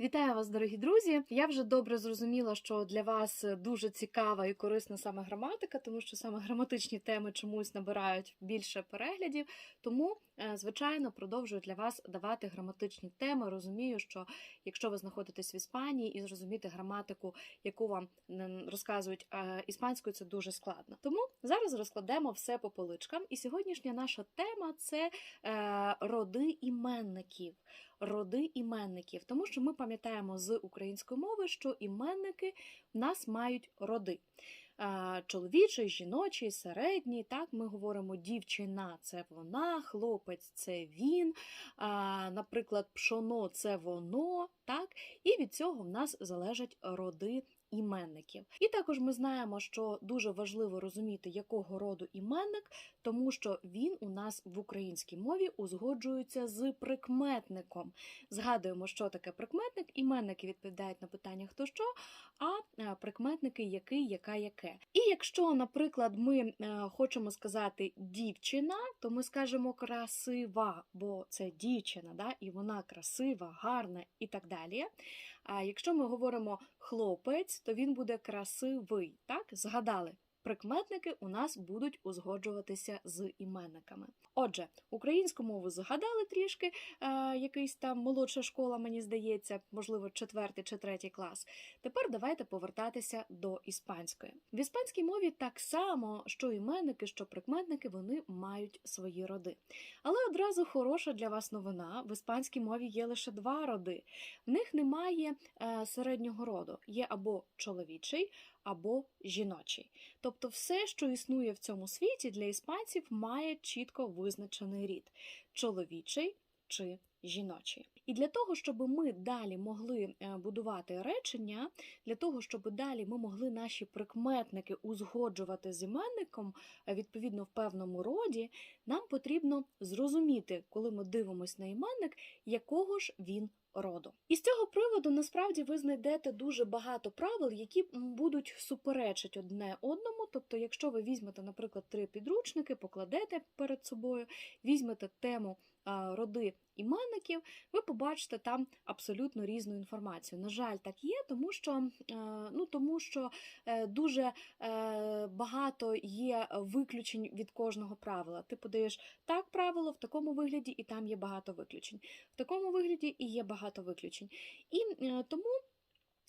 Вітаю вас, дорогі друзі! Я вже добре зрозуміла, що для вас дуже цікава і корисна саме граматика, тому що саме граматичні теми чомусь набирають більше переглядів. Тому, е, звичайно, продовжую для вас давати граматичні теми. Розумію, що якщо ви знаходитесь в Іспанії і зрозуміти граматику, яку вам розказують е, іспанською, це дуже складно. Тому зараз розкладемо все по поличкам. І сьогоднішня наша тема це е, роди іменників роди іменників, тому що ми пам'ятаємо з української мови, що іменники в нас мають роди. Чоловічий, жіночий, середній. Так, ми говоримо дівчина це вона, хлопець це він. Наприклад, пшоно це воно. Так, і від цього в нас залежать роди іменників. І також ми знаємо, що дуже важливо розуміти, якого роду іменник, тому що він у нас в українській мові узгоджується з прикметником. Згадуємо, що таке прикметник. Іменники відповідають на питання хто що, а е, прикметники який, яка, яке. І якщо, наприклад, ми е, хочемо сказати дівчина, то ми скажемо красива, бо це дівчина, да? і вона красива, гарна і так далі. А якщо ми говоримо хлопець, то він буде красивий. Так, згадали. Прикметники у нас будуть узгоджуватися з іменниками. Отже, українську мову згадали трішки, е, якийсь там молодша школа, мені здається, можливо, четвертий чи третій клас. Тепер давайте повертатися до іспанської. В іспанській мові так само, що іменники, що прикметники, вони мають свої роди. Але одразу хороша для вас новина: в іспанській мові є лише два роди. В них немає е, середнього роду, є або чоловічий, або жіночий. Тобто, все, що існує в цьому світі, для іспанців має чітко визначений рід чоловічий чи жіночий. І для того, щоб ми далі могли е, будувати речення, для того, щоб далі ми могли наші прикметники узгоджувати з іменником е, відповідно в певному роді, нам потрібно зрозуміти, коли ми дивимося на іменник, якого ж він роду. І з цього приводу насправді ви знайдете дуже багато правил, які будуть суперечити одне одному. Тобто, якщо ви візьмете, наприклад, три підручники, покладете перед собою, візьмете тему роди іменників, ви побачите там абсолютно різну інформацію. На жаль, так є, тому що, е, ну, тому що е, дуже е, багато є виключень від кожного правила. Ти подаєш так правило в такому вигляді, і там є багато виключень. В такому вигляді і є багато виключень. І тому.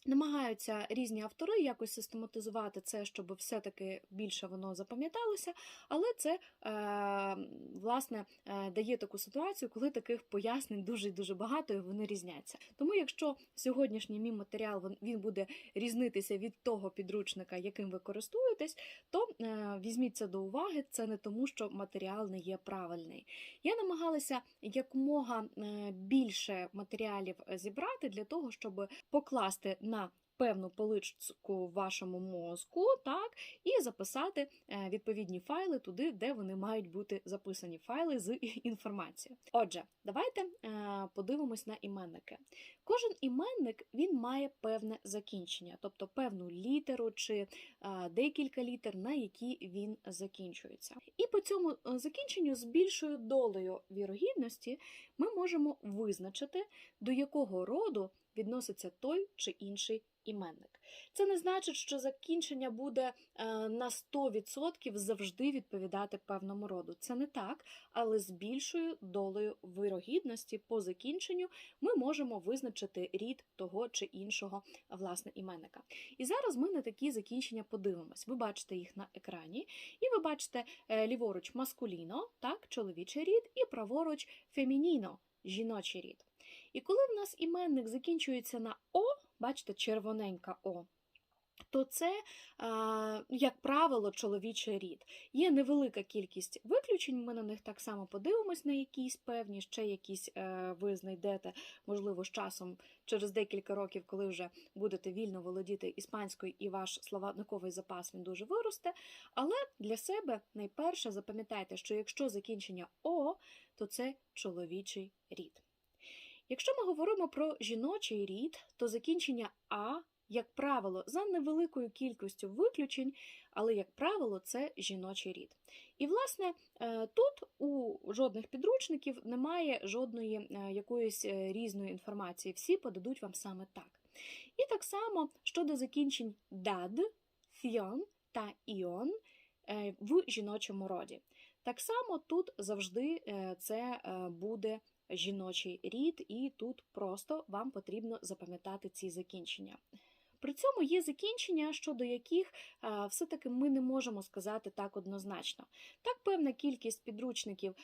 Намагаються різні автори якось систематизувати це, щоб все-таки більше воно запам'яталося, але це е, власне е, дає таку ситуацію, коли таких пояснень дуже дуже багато і вони різняться. Тому, якщо сьогоднішній мій матеріал він- буде різнитися від того підручника, яким ви користуєтесь, то е, візьміть це до уваги. Це не тому, що матеріал не є правильний. Я намагалася якомога більше матеріалів зібрати для того, щоб покласти на певну поличку в вашому мозку, так, і записати е, відповідні файли туди, де вони мають бути записані файли з інформацією. Отже, давайте е, подивимось на іменники. Кожен іменник він має певне закінчення, тобто певну літеру чи е, декілька літер, на які він закінчується. І по цьому закінченню з більшою долею вірогідності ми можемо визначити, до якого роду відноситься той чи інший іменник. Це не значить, що закінчення буде е, на 100% завжди відповідати певному роду. Це не так, але з більшою долею вирогідності по закінченню ми можемо визначити рід того чи іншого власне іменника. І зараз ми на такі закінчення подивимось. Ви бачите їх на екрані, і ви бачите е, ліворуч маскуліно, так, чоловічий рід, і праворуч фемініно, жіночий рід. І коли в нас іменник закінчується на О, бачите, червоненька О, то це, як правило, чоловічий рід. Є невелика кількість виключень, ми на них так само подивимось на якісь певні, ще якісь е, ви знайдете, можливо, з часом через декілька років, коли вже будете вільно володіти іспанською і ваш словниковий запас він дуже виросте. Але для себе найперше запам'ятайте, що якщо закінчення О, то це чоловічий рід. Якщо ми говоримо про жіночий рід, то закінчення А як правило, за невеликою кількістю виключень, але, як правило, це жіночий рід. І, власне, е, тут у жодних підручників немає жодної е, якоїсь е, різної інформації. Всі подадуть вам саме так. І так само щодо закінчень дад, фьон та іон в жіночому роді. Так само тут завжди це буде жіночий рід, і тут просто вам потрібно запам'ятати ці закінчення. При цьому є закінчення, щодо яких все-таки ми не можемо сказати так однозначно. Так, певна кількість підручників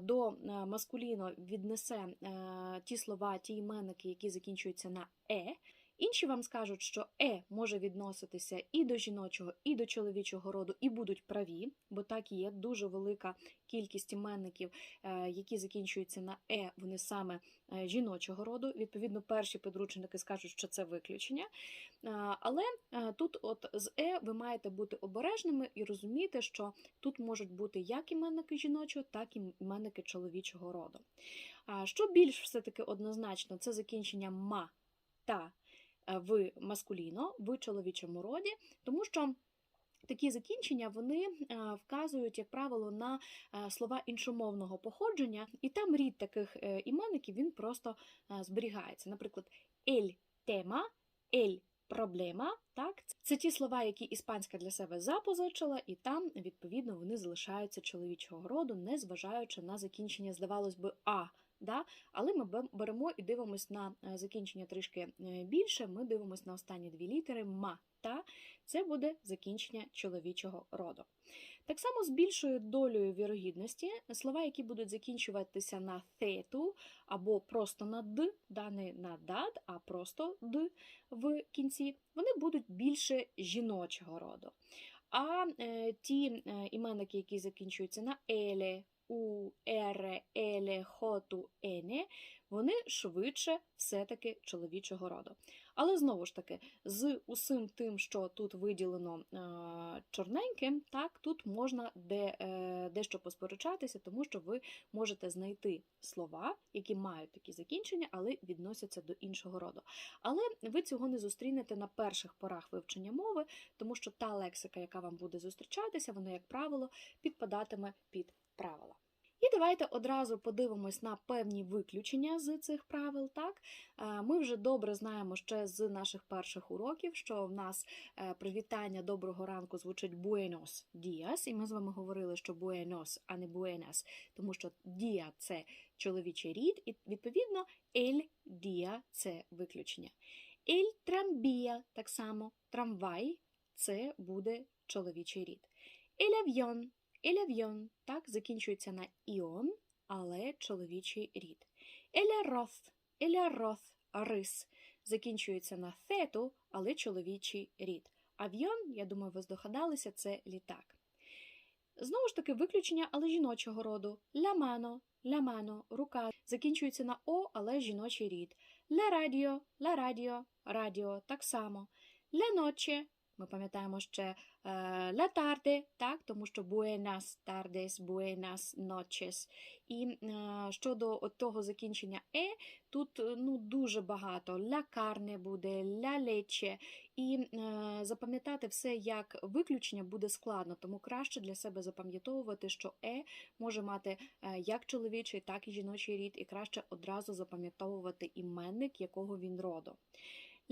до маскуліно віднесе ті слова, ті іменники, які закінчуються на е. Інші вам скажуть, що е може відноситися і до жіночого, і до чоловічого роду, і будуть праві, бо так є дуже велика кількість іменників, е, які закінчуються на е, вони саме е, жіночого роду. Відповідно, перші підручники скажуть, що це виключення. Е, Але тут, от з е, ви маєте бути обережними і розуміти, що тут можуть бути як іменники жіночого, так і іменники чоловічого роду. Що більш все-таки однозначно, це закінчення ма та в маскуліно, в чоловічому роді, тому що такі закінчення вони е, вказують, як правило, на е, слова іншомовного походження, і там рід таких е, іменників він просто е, зберігається. Наприклад, ель тема, ель проблема. Так, це ті слова, які іспанська для себе запозичила, і там, відповідно, вони залишаються чоловічого роду, не зважаючи на закінчення, здавалось би, а. Да? Але ми беремо і дивимось на е, закінчення трішки е, більше. Ми дивимось на останні дві літери ма та це буде закінчення чоловічого роду. Так само з більшою долею вірогідності слова, які будуть закінчуватися на тету або просто на д, да, не на дад, а просто д в кінці, вони будуть більше жіночого роду. А е, ті е, іменники, які закінчуються на еле, у, ере, еле, хоту, ене, вони швидше все-таки чоловічого роду. Але знову ж таки, з усім тим, що тут виділено е, чорненьким, так, тут можна де, е, дещо посперечатися, тому що ви можете знайти слова, які мають такі закінчення, але відносяться до іншого роду. Але ви цього не зустрінете на перших порах вивчення мови, тому що та лексика, яка вам буде зустрічатися, вона, як правило, підпадатиме під правила. І давайте одразу подивимось на певні виключення з цих правил. Так, Е, ми вже добре знаємо ще з наших перших уроків, що в нас е, привітання доброго ранку звучить buenos dias, і ми з вами говорили, що buenos, а не buenas, тому що dia – це чоловічий рід, і відповідно dia – це виключення. El tranvía – так само трамвай це буде чоловічий рід. El avión Avión, так, закінчується на іон, але чоловічий рід. El arroz, рис, закінчується на θету, але чоловічий рід. Авіон, я думаю, ви здогадалися, це літак. Знову ж таки, виключення, але жіночого роду. La mano, рука, закінчується на о, але жіночий рід. La radio, la radio, радіо, так само. La noche, ми пам'ятаємо ще е, la tarde, так, тому що buenas tardes, buenas noches. І е, щодо того закінчення е, тут е, ну, дуже багато. La carne буде, la leche. І запам'ятати все як виключення буде складно, тому краще для себе запам'ятовувати, що е може мати як чоловічий, так і жіночий рід, і краще одразу запам'ятовувати іменник, якого він роду.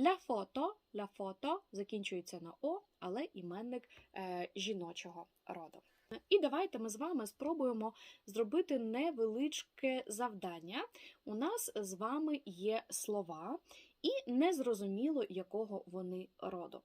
Ля фото, ля фото закінчується на О, але іменник е, жіночого роду. І давайте ми з вами спробуємо зробити невеличке завдання. У нас з вами є слова, і незрозуміло, якого вони роду.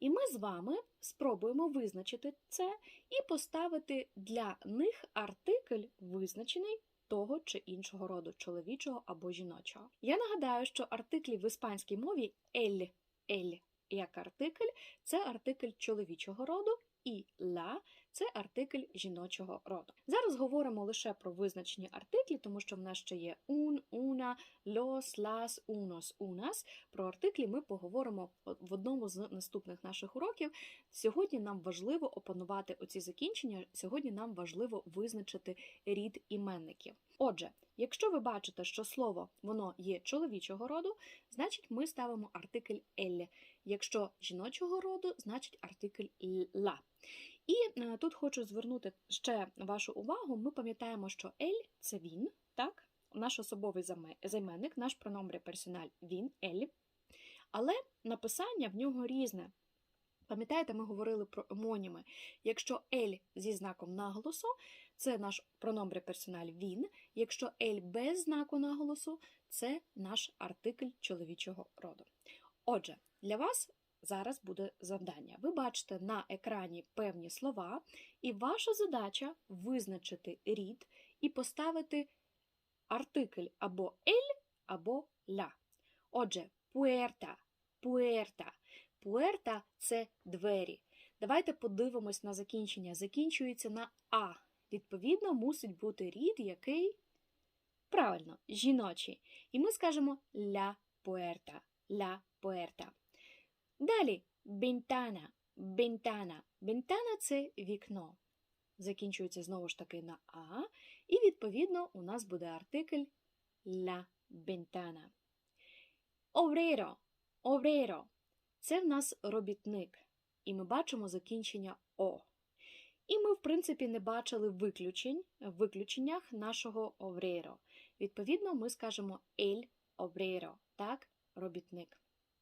І ми з вами спробуємо визначити це і поставити для них артикль, визначений того чи іншого роду, чоловічого або жіночого. Я нагадаю, що артиклі в іспанській мові ель, ель як артикль це артикль чоловічого роду, і ла це артикль жіночого роду. Зараз говоримо лише про визначені артиклі, тому що в нас ще є un, una, los, las, unos, unas. Про артиклі ми поговоримо в одному з наступних наших уроків. Сьогодні нам важливо опанувати оці закінчення. Сьогодні нам важливо визначити рід іменників. Отже, якщо ви бачите, що слово воно є чоловічого роду, значить ми ставимо артикль «ель». Якщо жіночого роду, значить артикль ла. І е, тут хочу звернути ще вашу увагу. Ми пам'ятаємо, що ель це він, так? Наш особовий займенник, наш прономбре персональ він, ель. Але написання в нього різне. Пам'ятаєте, ми говорили про емоніми. Якщо ель зі знаком наголосу, це наш прономбре персональ він. Якщо ель без знаку наголосу, це наш артикль чоловічого роду. Отже, для вас зараз буде завдання. Ви бачите на екрані певні слова, і ваша задача визначити рід і поставити артикль або ель, або ля. Отже, пуерта, пуерта. Пуерта це двері. Давайте подивимось на закінчення. Закінчується на А. Відповідно, мусить бути рід, який правильно, жіночий. І ми скажемо ля пуерта, ля пуерта. Далі бентана, бентана. Бентана це вікно. Закінчується знову ж таки на А. І відповідно у нас буде артикль ля бентана. Овреро, овреро. Це в нас робітник. І ми бачимо закінчення О. І ми, в принципі, не бачили виключень в виключеннях нашого овреро. Відповідно, ми скажемо ель обреро, так, робітник.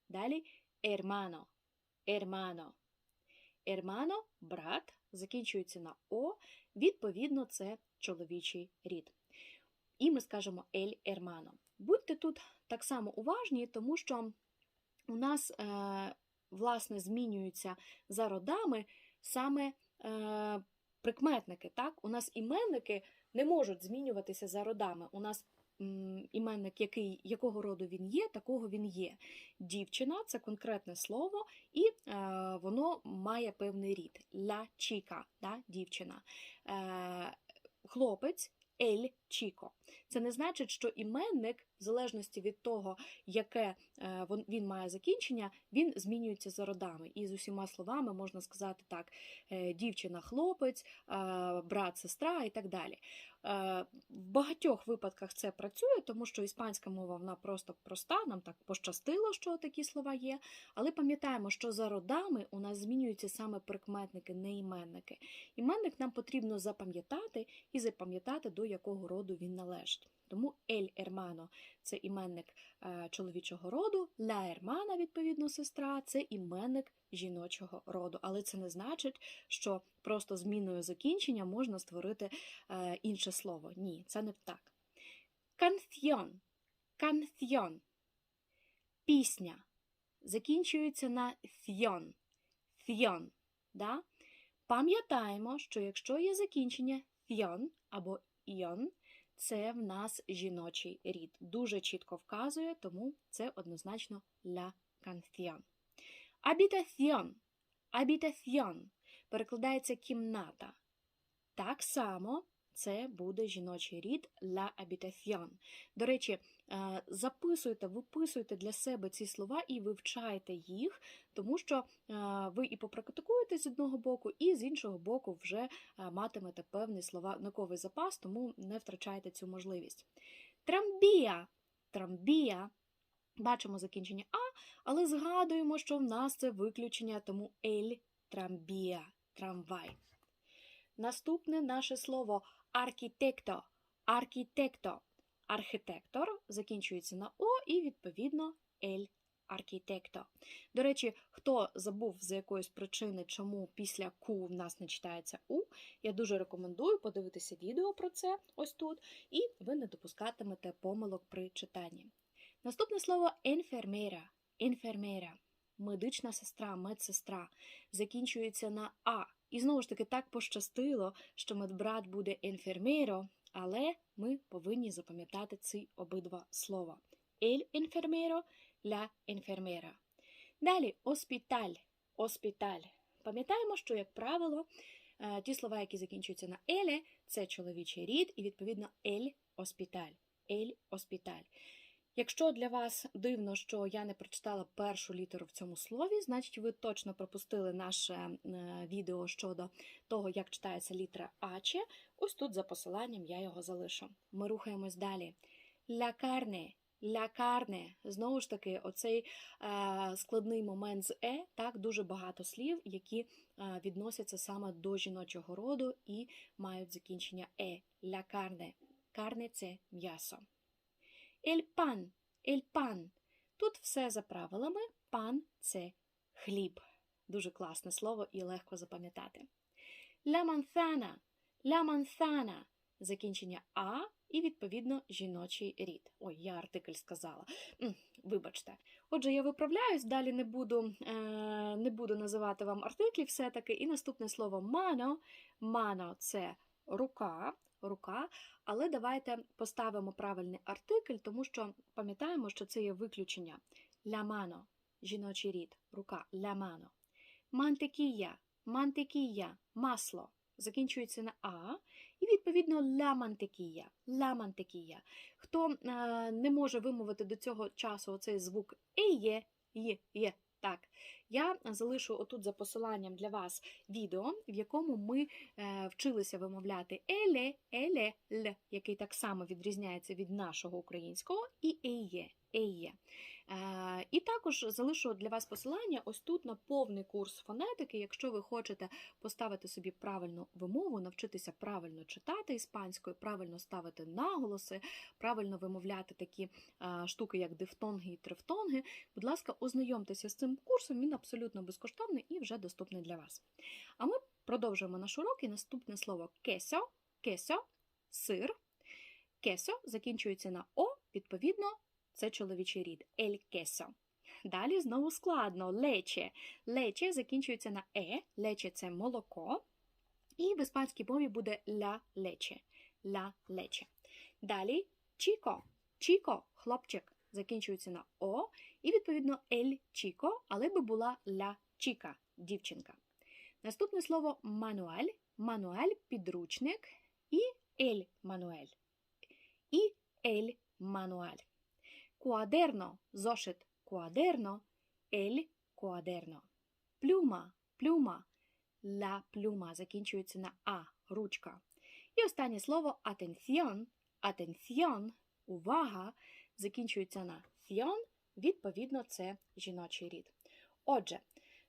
Далі ермано, ермано. Ермано брат, закінчується на О, відповідно, це чоловічий рід. І ми скажемо ель ермано. Будьте тут так само уважні, тому що у нас, е, власне, змінюються за родами саме е, прикметники. Так? У нас іменники не можуть змінюватися за родами. У нас іменник, який, якого роду він є, такого він є. Дівчина це конкретне слово, і е, воно має певний рід. Ля чіка, да? дівчина. Е, хлопець. Ель Чіко. Це не значить, що іменник, в залежності від того, яке е, він має закінчення, він змінюється за родами. І з усіма словами можна сказати так: е, дівчина, хлопець, е, брат, сестра і так далі. В багатьох випадках це працює, тому що іспанська мова вона просто проста, нам так пощастило, що такі слова є. Але пам'ятаємо, що за родами у нас змінюються саме прикметники, не іменники. Іменник нам потрібно запам'ятати і запам'ятати, до якого роду він належить. Тому ель ермано це іменник е, чоловічого роду, ля ермана, відповідно, сестра це іменник жіночого роду. Але це не значить, що просто зміною закінчення можна створити е, інше слово. Ні, це не так. Канфьон. Канфьон. Пісня. Закінчується на фьон. Фьон. Да? Пам'ятаємо, що якщо є закінчення фьон або іон, це в нас жіночий рід. Дуже чітко вказує, тому це однозначно ля канфьон. Абітафьон. Абітафьон перекладається кімната. Так само це буде жіночий рід ла habitación. До речі, записуйте, виписуйте для себе ці слова і вивчайте їх, тому що е, ви і попрактикуєте з одного боку, і з іншого боку вже е, матимете певний словниковий запас, тому не втрачайте цю можливість. Трамбія. Трамбія. Бачимо закінчення А, але згадуємо, що в нас це виключення, тому ель трамбія, трамвай. Наступне наше слово архітекто. Архітекто. Архітектор закінчується на О і, відповідно, ель архітекто. До речі, хто забув з якоїсь причини, чому після ку в нас не читається У, я дуже рекомендую подивитися відео про це ось тут, і ви не допускатимете помилок при читанні. Наступне слово енфермера. Енфермера. Медична сестра, медсестра. Закінчується на А. І знову ж таки так пощастило, що медбрат буде енфермеро, але ми повинні запам'ятати ці обидва слова. Ель енфермеро, ля енфермера. Далі оспіталь. Оспіталь. Пам'ятаємо, що, як правило, Е, Ті слова, які закінчуються на еле, це чоловічий рід, і відповідно ель оспіталь. Ель оспіталь. Якщо для вас дивно, що я не прочитала першу літеру в цьому слові, значить ви точно пропустили наше е, відео щодо того, як читається літера Аче. Ось тут за посиланням я його залишу. Ми рухаємось далі. Ля карне, ля карне. Знову ж таки, оцей е, складний момент з е, так дуже багато слів, які е, відносяться саме до жіночого роду і мають закінчення е. Ля карне. Карне це м'ясо. Ель пан, ель пан. Тут все за правилами. Пан це хліб. Дуже класне слово і легко запам'ятати. Ля манзана, ля манзана. Закінчення А і, відповідно, жіночий рід. Ой, я артикль сказала. Вибачте. Отже, я виправляюсь, далі не буду, е, не буду називати вам артиклі все-таки. І наступне слово мано. Мано це рука, рука. Але давайте поставимо правильний артикль, тому що пам'ятаємо, що це є виключення. Ля мано, жіночий рід, рука, ля мано. Мантекія, мантекія, масло. Закінчується на А, і відповідно ля мантекія, ля мантекія. Хто е, не може вимовити до цього часу оцей звук е є, є, я залишу отут за посиланням для вас відео, в якому ми е, вчилися вимовляти еле, еле, л, який так само відрізняється від нашого українського, і еє, еє. Е, і також залишу для вас посилання ось тут на повний курс фонетики, якщо ви хочете поставити собі правильну вимову, навчитися правильно читати іспанською, правильно ставити наголоси, правильно вимовляти такі е, штуки, як дифтонги і трифтонги. Будь ласка, ознайомтеся з цим курсом, він абсолютно безкоштовний і вже доступний для вас. А ми продовжуємо наш урок і наступне слово кесо, кесо, сир. Кесо закінчується на О, відповідно, це чоловічий рід. Ель кесо. Далі знову складно. Лече. Лече закінчується на Е, лече це молоко. І в іспанській мові буде ля лече. Ля лече. Далі чіко. Чіко, хлопчик, закінчується на О, і відповідно ель чіко, але би була ля чіка, дівчинка. Наступне слово мануаль. Мануаль підручник і ель мануель. І ель мануаль. Куадерно, зошит куадерно, ель куадерно. Плюма, плюма, ла плюма закінчується на А, ручка. І останнє слово атенціон, атенціон, увага, закінчується на фіон, відповідно, це жіночий рід. Отже,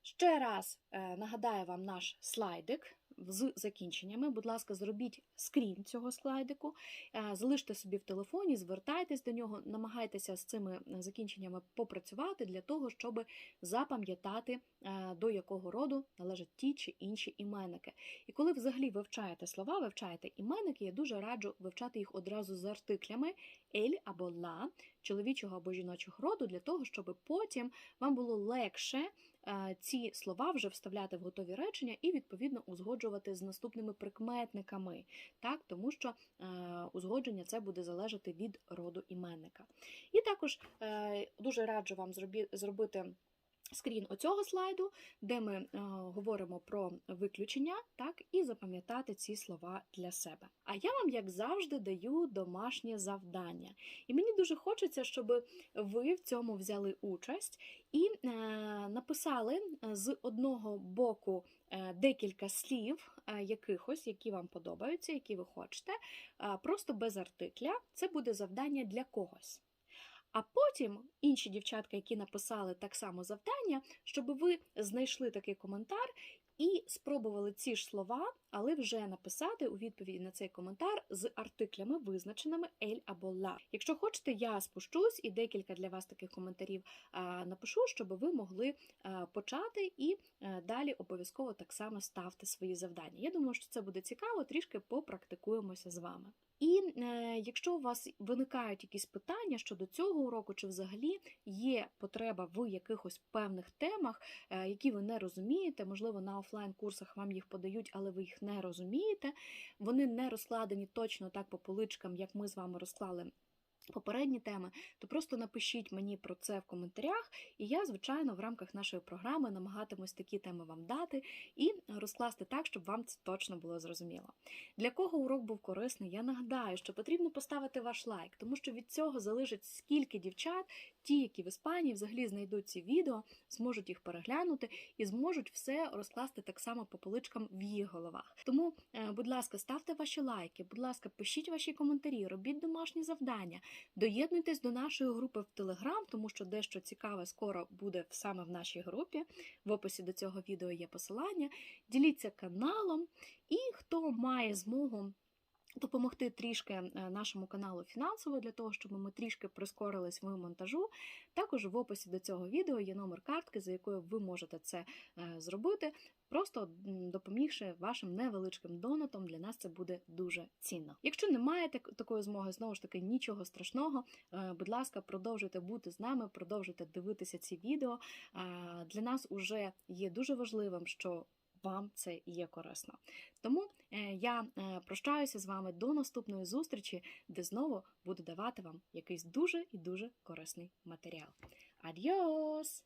ще раз е, нагадаю вам наш слайдик з закінченнями. Будь ласка, зробіть скрін цього слайдику, е, залиште собі в телефоні, звертайтесь до нього, намагайтеся з цими закінченнями попрацювати для того, щоб запам'ятати, е, до якого роду належать ті чи інші іменники. І коли взагалі вивчаєте слова, вивчаєте іменники, я дуже раджу вивчати їх одразу з артиклями ель або ла, чоловічого або жіночого роду, для того, щоб потім вам було легше е, ці слова вже вставляти в готові речення і відповідно узгоджувати з наступними прикметниками, так, тому що е, узгодження це буде залежати від роду іменника. І також е, дуже раджу вам зробити. Скрін оцього слайду, де ми е, говоримо про виключення, так, і запам'ятати ці слова для себе. А я вам, як завжди, даю домашнє завдання. І мені дуже хочеться, щоб ви в цьому взяли участь і е, написали з одного боку е, декілька слів, е, якихось, які вам подобаються, які ви хочете, е, просто без артикля. Це буде завдання для когось. А потім інші дівчатка, які написали так само завдання, щоб ви знайшли такий коментар і спробували ці ж слова, але вже написати у відповіді на цей коментар з артиклями, визначеними ель або ла. Якщо хочете, я спущусь і декілька для вас таких коментарів напишу, щоб ви могли почати і а, далі обов'язково так само ставте свої завдання. Я думаю, що це буде цікаво, трішки попрактикуємося з вами. І е, якщо у вас виникають якісь питання щодо цього уроку, чи взагалі є потреба в якихось певних темах, е, які ви не розумієте, можливо, на офлайн-курсах вам їх подають, але ви їх не розумієте, вони не розкладені точно так по поличкам, як ми з вами розклали. Попередні теми, то просто напишіть мені про це в коментарях, і я, звичайно, в рамках нашої програми намагатимусь такі теми вам дати і розкласти так, щоб вам це точно було зрозуміло. Для кого урок був корисний, я нагадаю, що потрібно поставити ваш лайк, тому що від цього залежить скільки дівчат, ті, які в Іспанії взагалі знайдуть ці відео, зможуть їх переглянути і зможуть все розкласти так само по поличкам в їх головах. Тому, е, будь ласка, ставте ваші лайки, будь ласка, пишіть ваші коментарі, робіть домашні завдання. Доєднуйтесь до нашої групи в Телеграм, тому що дещо цікаве скоро буде саме в нашій групі. В описі до цього відео є посилання. Діліться каналом, і хто має змогу. Допомогти трішки е, нашому каналу фінансово для того, щоб ми трішки прискорились в монтажу. Також в описі до цього відео є номер картки, за якою ви можете це е, зробити. Просто допомігши вашим невеличким донатом, для нас це буде дуже цінно. Якщо не маєте такої змоги, знову ж таки нічого страшного. Е, Будь ласка, продовжуйте бути з нами, продовжуйте дивитися ці відео. Для нас уже є дуже важливим, що вам це є корисно. Тому е, я е, прощаюся з вами до наступної зустрічі, де знову буду давати вам якийсь дуже і дуже корисний матеріал. Адіос!